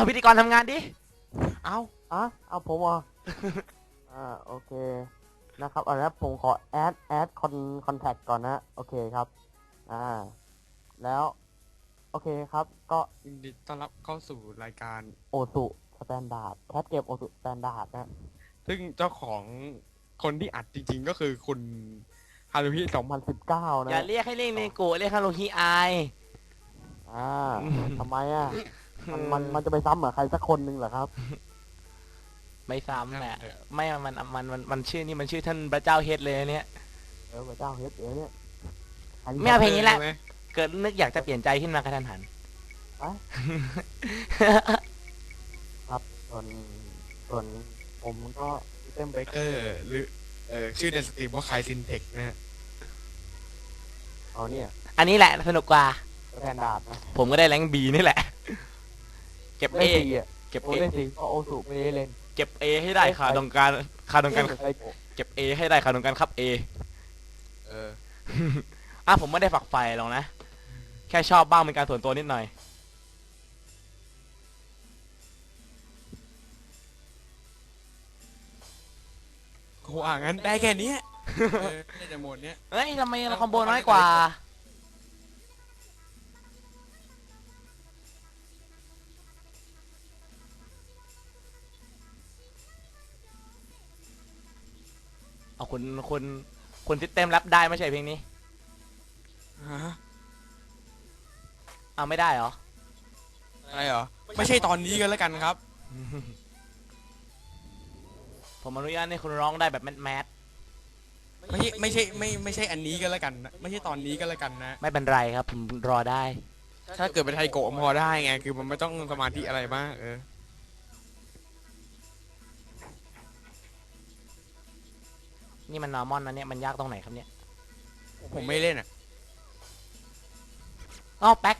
เอาพิธีกรทำงานดิ เอาอะเอาผมเหรอะ อ่าโอเคนะครับเอาละครับผมขอแอดแอดคอนคอนแทคก่อนนะโอเคครับ อ่า แล้ว โอเคครับ ก็ยินดีต้อนรับเข้าสู่รายการ โอสุสแตนดาร์ดแคทเกมโอสุสแตนดาร์ดนะซึ่งเจ้าของคนที่อัดจริงๆ ก็คือคุณฮารุฮิสอง2019นะอย่าเรียกให้เรียกเนโกะเรียกฮาโรฮิอาย อ่าทำไมอะ มันมันมันจะไปซ้ำกับใครสักคนหนึ่งเหรอครับ ไม่ซ้ำแหละไม่มันมันมันมันชื่อนี่มันชื่อท่านพระเจ้าเฮดเลยเนี่ยเออพระเจ้าเฮดเอเนี่ยไม่เอาเพลงนี้แหละเกิดนึกอยากจะเปลี่ยนใจขึ้นมากระทันหันครับส่วนส่วนผมก็เต็มเบเกอร์หรือเออชื่อในสตรีมว่าคายซินเทคนะฮะเอาเนี่ย อันนี้แหละสนุกกว่าสแตนดาร์ดนะผมก็ได้แรงบีนี่แหละ เก็บได้เอสี่อะเก็บโอ้เอได้สี่ก็โอสุไม่ได้เล่นเก็บเอให้ได้ค่ะตรงการค่าตรงการไซโกะเก็บเอให้ได้ค่ะตรงการครับเอเออ อะผมไม่ได้ฝักใฝ่หรอกนะ แค่ชอบบ้างเป็นการส่วนตัวนิดหน่อยโหอ่างั้นได้แค่เนี้ยเออได้แต่หมดเนี้ย เฮ้ยทำไมเราคอมโบน้อยกว่า คุณคุณคุณซิสเต็มรับได้ไม่ใช่เพลงนี้ฮะเอาไม่ได้เหรอ อะไรเหรอ ไม่ใช่ตอนนี้กันแล้วกันครับ ผมอนุญาตให้คุณร้องได้แบบแมสแมสไม่ใช่ไม่ใช่ไม่ไม่ใช่อันนี้กันแล้วกันนะไม่ใช่ตอนนี้กันแล้วกันนะ ไม่เป็นไรครับ ผมรอได้ ถ้าเกิดเป็นไทโกะพอได้ไง คือมันไม่ต้องสมาธิอะไรมากเออ นี่มันนอร์มอนนะเนี่ยมันยากตรงไหนครับเนี่ยผมไม่เล่นอะอ้าวแป๊ก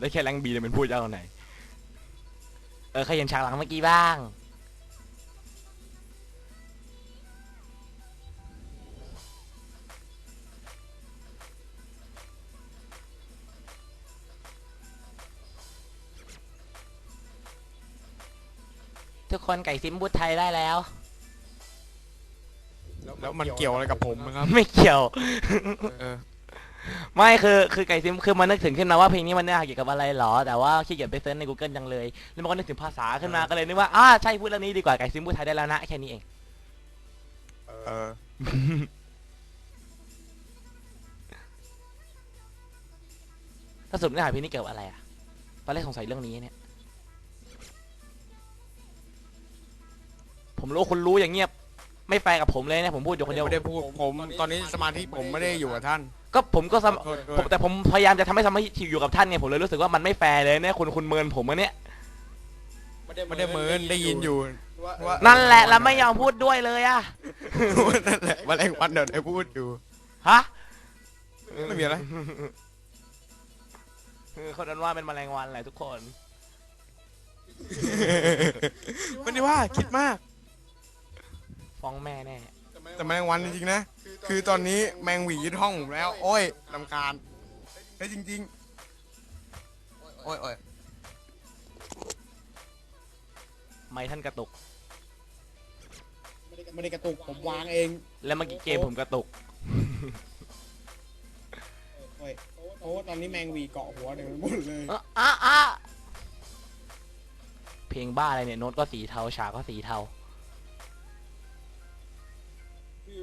ได้แค่แรงบีเลยมันพูดยากตรงไหน เออใครเห็นฉากหลังเมื่อกี้บ้าง คนไก่ซิมบูทไทยได้แล้ว แล้วมันเกี่ยวอะไรกับผมนะครับ ไม่เกี่ยว เออ ไม่คือคือไก่ซิมคือมันนึกถึงขึ้นมาว่าเพลงนี้มันเนื้อหาเกี่ยวกับอะไรหรอ แต่ว่าขี้เกียจไปเซิร์ชใน Google จังเลยแล้วมันก็นึกถึงภาษาขึ้นมาก็เลยนึกว่าอ่าใช่พูดเรื่องนี้ดีกว่าไก่ซิมพูดไทยได้แล้วนะแค่นี้เอง เออ ถ้าสรุปเนื้อหาเพลงนี้เกี่ยวกับอะไรอะตอนแรกสงสัยเรื่องนี้เนี่ย ผมรู้คุณรู้อย่างเงียบ ไม่แฟร์กับผมเลยเนี่ยผมพูดอยู่คนเดียวไม่ได้พูดผมตอนนี้สมาธิผมไม่ได้อยู่กับท่าน ก็ผมก็สมโทษด้ผมวยแต่ผมพยายามจะทำให้สมาธิอยู่กับท่านไงผมเลยรู้สึกว่ามันไม่แฟร์เลยเนี่ยคุณคุณเมินผมอะเนี่ยไม่ได้เมินได้ยินอยู่ว่านั่นแหละแล้วไม่ยอมพูดด้วยเลยอะนั่นแหละแมลงวันเดี๋ยวได้พูดอยู่ฮะไม่มีอะไรคือคนนั้นว่าเป็นแมลงวันแหละทุกคน ไม่ได้ว่าคิดมาก ฟ้องแม่แน่ แต่แมลงวันจริงๆนะ คือตอนนี้แมงหวียึดห้องผมแล้ว โอ้ยลำคาญเฮ้ยจริง ๆ โอ้ยโอ้ยไม่ท่านกระตุก ไม่ได้กระตุกผมวางเองแล้วเมื่อกี้เกมผมกระตุก โอ้ยโอ้ตอนนี้แมงวีเกาะหัวเดี๋ยวหมดเลยเอ้ออะอะเพลงบ้าอะไรเนี่ยโน้ตก็สีเทาฉากก็สีเทา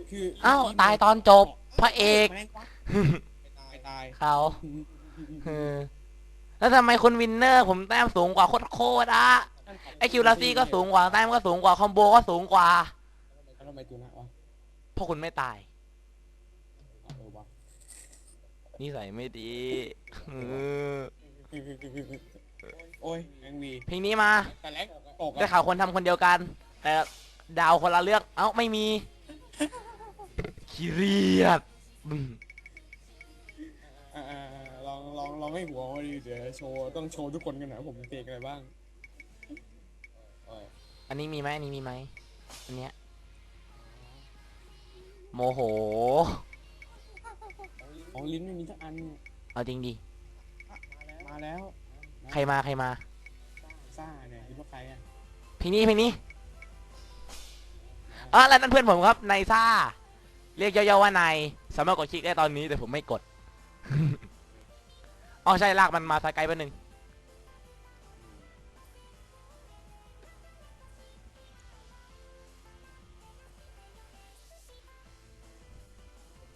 คืออ้าวตายตอนจบพระเอกแมลงวันตายตายเขาเออแล้วทำไมคุณวินเนอร์ ผมแต้มสูงกว่าโคตรๆอะไอคิวลาซี่ก็สูงกว่าแต้มก็สูงกว่าคอมโบก็สูงกว่าแล้วทำไมตัวหน้าวะเพราะคุณไม่ตายเออวะนิสัยไม่ดีเออโอ้ยแมงวีเพลงนี้มาแต่แรกตกได้อะข่าวคนทำคนเดียวกัน แต่ดาวคนละเลือก เอ้าไม่มี ขี้เรียดอืมอ่าๆลองลองลองให้หัวมาดีเดี๋ยวโชว์ต้องโชว์ทุกคนกันหน่อยว่าผมเพลงอะไรบ้างโอ้ยอันนี้มีไหมอันนี้มีไหมอันเนี้ยโมโห ของลิ้นไม่มีสักอันเอาจริงดิ มาแล้วใครมาใครมา ซ่าเนี่ยคิดว่าใครอะเพลงนี้เพลงนี้อ๋อแล้วนั่นเพื่อนผมครับนายซ่า เรียกย่อๆว่านายสามารถกดคลิกได้ตอนนี้แต่ผมไม่กด อ๋อใช่ลากมันมาสกายไปหนึ่ง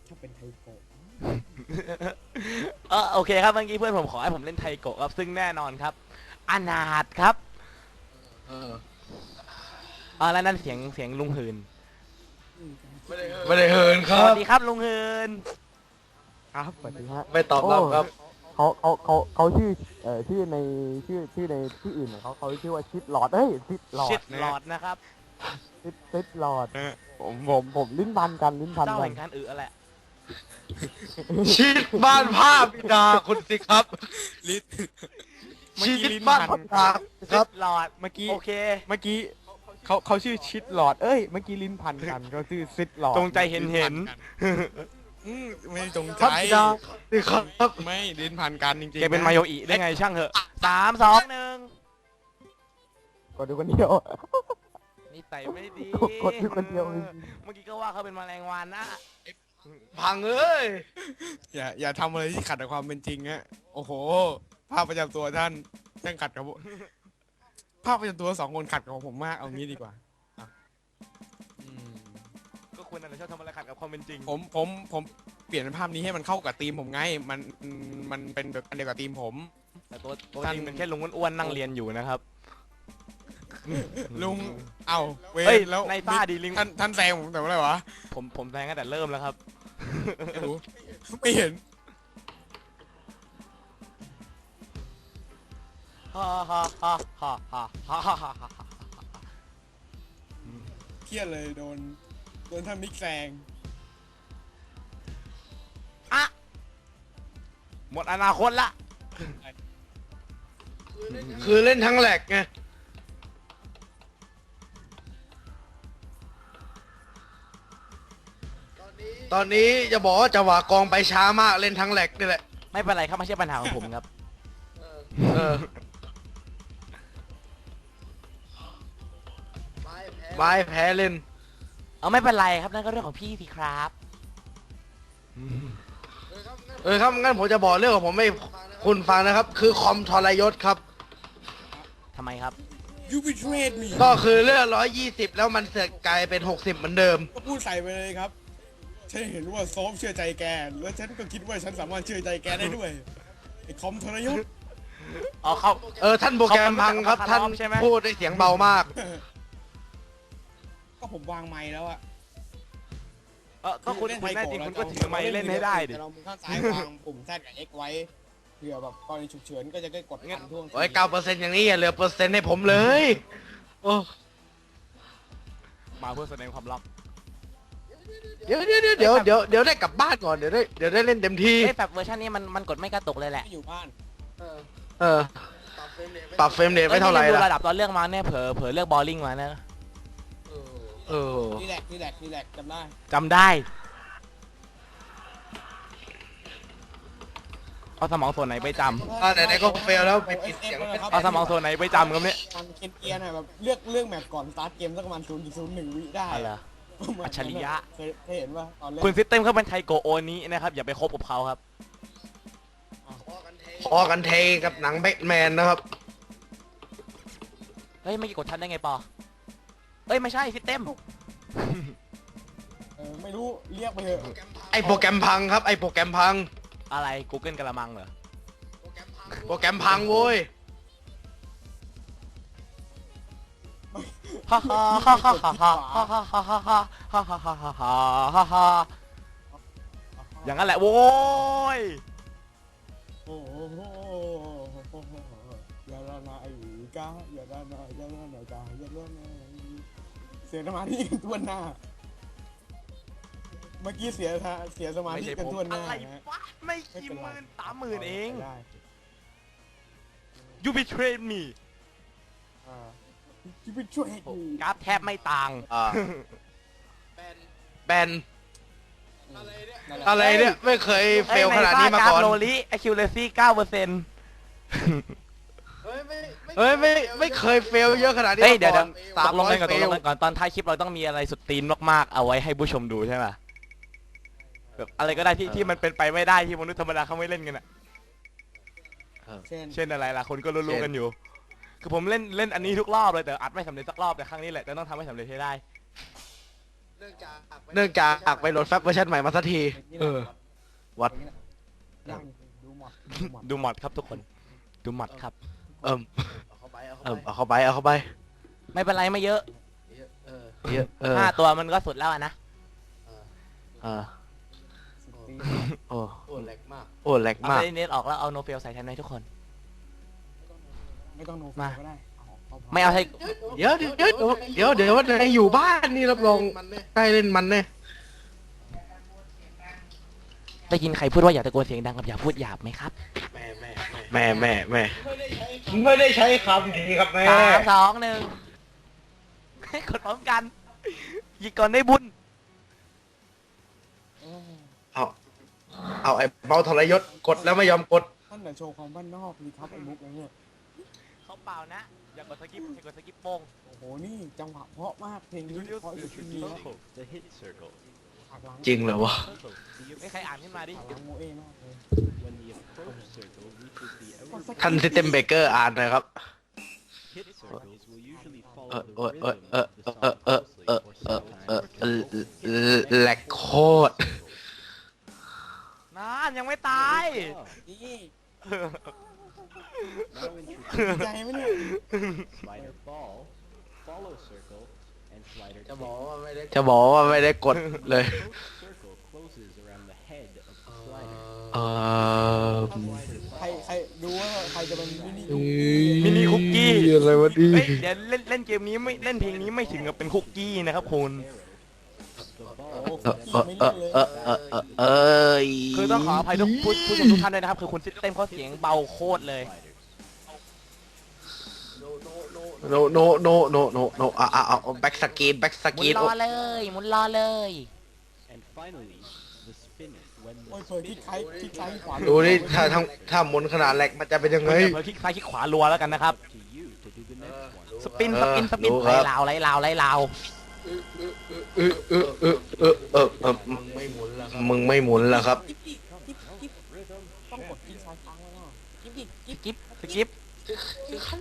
ถ้าเป็นไทโกะเออโอเคครับเมื่อกี้เพื่อนผมขอให้ผมเล่นไทโกะครับ ซึ่งแน่นอนครับอนาถครับเอออ๋อแล้วนั่นเสียงเสียงลุงหืนไม่ ได้ไม่ได้เฮินคสรัวับสดีครับลุงหืนครับสวัสดีฮะไม่ตอบรับครับ เขาเขาเขาเขาชื่อเอ่อชื่อในชื่อชื่อในที่อื่นของเขาเขาชื่อว่าชิดหลอดเอ้ยชิดหลอชิดดหลอดนะครับ ชิดชิดหลอดเออผมผมผมลิ้นพันกันลิ้นพันเจ้ากัแห่นงการอือแหละชิดบ้านภาพบิดาคุณสิครับ ลิ้นเมื่อชิกี้ดลิ้นบ้านพันภาพครับ หลอดเมื่อกี้ โอเค เมื่อกี้ เขาเขาชื่อชิดหลอด เอ้ย เมื่อกี้ลิ้นพันกันเขาชื่อซิดหลอดจงใจเห็นเห็นอืมไม่ได้จงใจพระบิดาสิครับไม่ลิ้นพันกันจริงๆแกเป็นนะมาโยอิได้ไงช่างเถอะสามสองหนึ่งกดดูคนเดียวนี่ไต่ไม่ดีกดอยู่คนเดียวจริงเมื่อกี้ก็ว่าเขาเป็นแมลงวันนะพังเอ้ยอย่าอย่าทำอะไรที่ขัดกับความเป็นจริงฮะโอ้โห ภาพประจำตัวท่านท่านขัดกับผม ภาพประจำตัวสองคนขัดกับผมมากเอางี้ดีกว่าอะอืมก็ควรอะไรชอบทำอะไรขัดกับความเป็นจริงผมผมผมเปลี่ยนภาพนี้ให้มันเข้ากับธีมผมไง มันมันเป็นแบบอันเดียวกับธีมผม แต่ตัวตัวท่านจริงเป็นแค่ลุงอ้วนๆนั่งเรียนอยู่นะครับ ลุงเอ้าเวเฮ้ยรแล้วในซ่าดีลิงท่านท่านแซงผมแต่เมื่อไหร่วะผมผมแซงตั้งแต่เริ่มแล้วครับ ไม่รู้ไม่เห็น ฮ่าฮ่าฮ่าฮ่าฮ่าฮ่าฮ่าฮ่าฮ่าเครียดเลยโดนโดนท่านมิกแซงอะหมดอนาคตละ คือเล่นทั้งแหลกไงตอนนี้จะบอกว่าจะหวากองไปช้ามากเล่นทั้งแหลกนี่แหละ ไม่เป็นไรครับไม่ใช่ปัญหาของผมครับ เออ ไม้แพ้เล่น เอาไม่เป็นไรครับนั่นก็เรื่องของพี่สิครับ เออครับงั้นผมจะบอกเรื่องของผมให้คุณฟังนะครับ คือคอมทรยศครับ ทำไมครับยูบิเทรดมีก็คือเรื่องร้อยยี่สิบแล้วมันเสือกกลายเป็นหกสิบเหมือนเดิม ก็พูดใส่ไปเลยครับ ฉันเห็นว่าซอฟเชื่อใจแก แล้วฉันก็คิดว่าฉันสามารถเชื่อใจแกได้ด้วย ไอ้คอมทรยศ อ๋อเขา เออท่านโปรแกรมพังครับ ท่านใช่ไหม พูดด้วยเสียงเบามากก็ ผมวางไม้แล้วอะเออก็คุณคุณแน่จริงคุณก็ถือไม้เล่นให้ได้ดิ แต่เราข้างซ้ายวางปุ่ม Z กับ X ไว้เผื่อแบบกรณีฉุกเฉินก็จะได้กดทันท่วงทีโอ้ยเก้าเปอร์เซ็นต์อย่างนี้อย่าเหลือเปอร์เซ็นต์ให้ผมเลย โอ้มาเพื่อแสดงความรักเดี๋ยวเดี๋ยวเดี๋ยวเดี๋ยวเดี๋ยวเดี๋ยวได้กลับบ้านก่อนเดี๋ยวได้เดี๋ยวได้เล่นเต็มที่ เอ้ยแบบเวอร์ชันนี้มันมันกดไม่กระตุกเลยแหละไม่อยู่บ้าน เออปรับเฟรมเรทไว้เท่าไหร่อ้ยนี่ดูล่ะระดับตอนเลือกมาเนี่ยเผลอเผลอเลือกบอลลิงมานะ เออนี่แหละนี่แหละนี่แหละจำได้จำได้ เอาสมองส่วนไหนไปจอ่าไหนๆก็เฟลแล้วไปปิดเสียงำเอาสมองส่วนไหนไปจำครับเนี่ยทางเกียนเกียร์หน่อยแบบเลือกเลือกแมปก่อนสตาร์ทเกมสักประมาณ0.01วิได้อะไรออัจฉริยะ เคยเคยเห็นว่าตอนเล่นคุณซิสเต็มเขาเป็นไทโกโอนี้นะครับ อย่าไปคบกับเขาครับ พอกันเทกับหนังแบทแมนนะครับ เฮ้ยไม่อกี่กดทันได้ไงปอ เอ้ยไม่ใช่ซิสเต็ม เออไม่รู้เรียกไปเถอะไอโปรแกรมพังครับไอโปรแกรมพัง อะไร Google กระมังเหรอ โปรแกรมพังโว้ยฮ่าฮ่าฮ่าฮ่าฮ่าฮ่าฮ่าฮ่าฮ่าฮ่าฮ่าฮ่าฮ่าฮ่าฮ่าฮ่าอย่างนั้นแหละโว้ยโอ้โหอย่าละนายกาอย่าล เสียสมาธิกันทั่วหน้า เมื่อกี้เสียท่าเสียสมาไม่ธิใช่กันผมทั่วหน้าอะไรนะวะไม่ไม่กี่เป็นหไรมื่นสามหมื่นเอง ได้ You betrayed me อ่าที่ไปช่วยให้กูกราฟแทบไม่ต่างอ่าแบนนั่นแหละอะไรเนี่ย ไม่เคยเฟลขนาดนี้มาก่อนโลลิ accuracy 9เปอร์เซ็นต์ เฮ้ยไม่ไม่เคยเฟลเยอะขนาดนี้เฮ้ยเดี๋ยวมาเดี๋ยวก่อนตกลงกันก่อนต300กลงกันก่อนตอนท้ายคลิปเราต้องมีอะไรสุดตีนมากๆ เอาไว้ให้ผู้ชมดูใช่ไหมแบบอะไรก็ได้ที่ที่มันเป็นไปไม่ได้ที่มนุษย์ธรรมดาเขาไม่เล่นกันอะเช่นเช่นอะไรล่ะคนก็รู้ๆกันอยู่ คือผมเล่นเล่นอันนี้ทุกรอบเลยแต่อัดไม่สำเร็จสักรอบแต่ครั้งนี้แหละจะต้องทำให้สำเร็จให้ได้เนื่องจากไปโหลดแฟบเวอร์ชันใหม่มาสักทีเออวัดยังดูหมดดูหมดดูหมดครับทุกคน ดูหมดครับ เอิมเอิมเอาเข้าไปเอาเข้าไปไม่เป็นไรไม่เยอะเยอะเออห้าตัวมันก็สุดแล้วอะนะเออสิบปีโอ้โอ้แหลกมากโอ้แหลกเอามากเซเนตออกแล้วเอาโนเฟลใส่แทนให้ทุกคน ไม่ต้องโนฟมา ก็ได้เอาเอาพอไม่เอาให้เดี๋ยวเดี๋ยวเดี๋ยวเดี๋ยวเดี๋ยวเดี๋ยวอยู่บ้านนี่รับรองได้เล่นมันแน่ได้ยินใครพูดว่าอย่าตะโกนเสียงดังกับอย่าพูดหยาบไหมครับแม่ แม่แม่แม่ไม่ได้ใช้คำนี้ครับแม่สามสองหนึ่งให้กดพร้อมกันหยิกก่อนได้บุญเออเอาเอาไอ้เบาทรยศกดแล้วไม่ยอมกด ท่านแต่ะโชว์ความบ้านนอกดีครับไอ้มุกอะไรเนี่ยเขาเปล่านะ อย่ากดสกิปอย่ากดสกิปโป้งโอ้โหนี่จังหวะเพราะมากเพลงนี้เพราะสุดๆแล้ว The hit circle หักหลัง จริงเหรอวะ circle the ไม่ใครอ่านขึ้นมาดิหักหลังโมเอมากเลย when the approach circle reaches the outer ท่านซิสเต็มเบเกอร์อ่านหน่อยครับ hit circles will usually เออ follow เอ the อเออ rhythm เออ of the เออ song เออ closely เอ or อเออ sometimes เออ repeated. แหลกโคตรนานยังไม่ตาย นี่ Now ดี introduce ใจไหมเนี่ย slider ball, follow circle, and slider จะ kick. บอกว่าไม่ได้จะบอกว่าไม่ได้กดเลย Approach circle closes around the head of the slider. เออใครใครดูว่าใครจะเป็นมินิมินิคุกกี้อะไรวะดีเฮ้ยเดี๋ยวเล่นเล่นเกมนี้ไม่เล่นเพลงนี้ไม่ถึงกับเป็นคุกกี้นะครับคุณ The โอ้ ball โหเออเออเออเออเออเอยคือต้องขออภัยทุกผู้ผู้ชมทุกท่านด้วยนะครับ คือคุณซิสเต็มเขาเสียงเบาโคตรเลย โนโนโนโนโนโนอะอะอะแบ็กสกีนแบ็กสหมุนกีนรอเลยหมุนรอเลย And finally, the spin when โอ้ย the เผยที่ใครที่ใครขวาดูนี่ถ้าทั้งถ้าหมุนขนาดแหลกมันจะเป็นยังไงเดี๋ยวเผลอคลิกซ้ายคลิกขวารัวแล้วกันนะครับ to you to do the next one. สปินสปินสปินดูคไล่รับลาวไล่ลาวไล่ลาวเออเออเออเออเออเออมึงไม่หมุนแล้วครับต้องกดที่ซ้ายค้างไว้เนาะกิ๊บดิสกิปสกิป ถึงถึงขั้น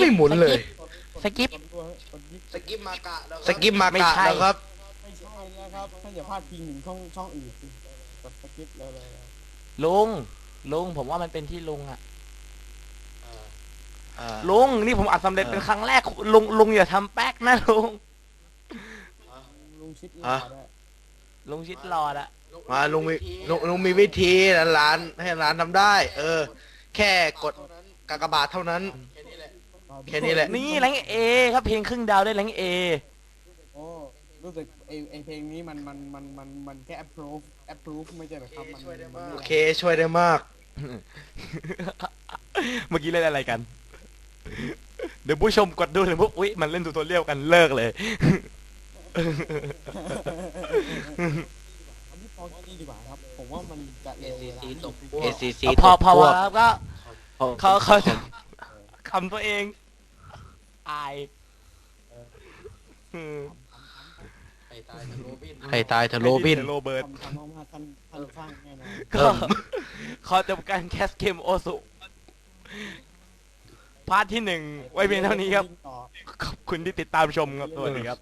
ไม่หมุนเลย สกิปกดตัวกดยิบสกิปมากะสกิปมากะแล้วครับ ไม่ใช่นะครับท่านอย่าพลาดพิงถึงช่องช่องอื่นสิกดสกิปเลยเลยลุง ลุงผมว่ามันเป็นที่ลุงอะอ่าลุงนี่ผมอัดสำเร็จเป็นครั้งแรกลุงลุงอย่าทำแป๊กนะลุงลุงชิดอะลาได้ลุงชิดรอดอะมาลุงมีลุงลุงมีวิธีร้านให้ร้านทำได้ เออ แค่กด กากบาทเท่านั้น แค่นี้แหละ นี่แรงเอครับเพลงครึ่งดาวได้แรงเอโอ้รู้สึกไอไอเพลงนี้มันมันมันมันมันแค่ approve approve ไม่ใช่เหรอครับมันมันโอไม่เคช่วยได้มาก เมื่อกี้เล่นอะไรกัน เดี๋ยวผู้ชมกดดูเลยปุ๊บอุ๊ยมันเล่นทูตอเรียลกันเลิกเลย อันนี้พอแค่นี้ดีกว่าครับ ผมว่ามันจะเร็วเวลา ACC พอพอตกพวกแล้วก็ เขาเขาจะคำตัวเองอายอืมใครตายทะโลบิน โรเบิร์ต ทำทำมากๆท่านท่านสร้างแน่นอนก็ขอจบการแคสเกมโอสุพาร์ทที่หนึ่งไว้เพียงเท่านี้ครับต่อขอบคุณที่ติดตามชมครับสวัสดีครับ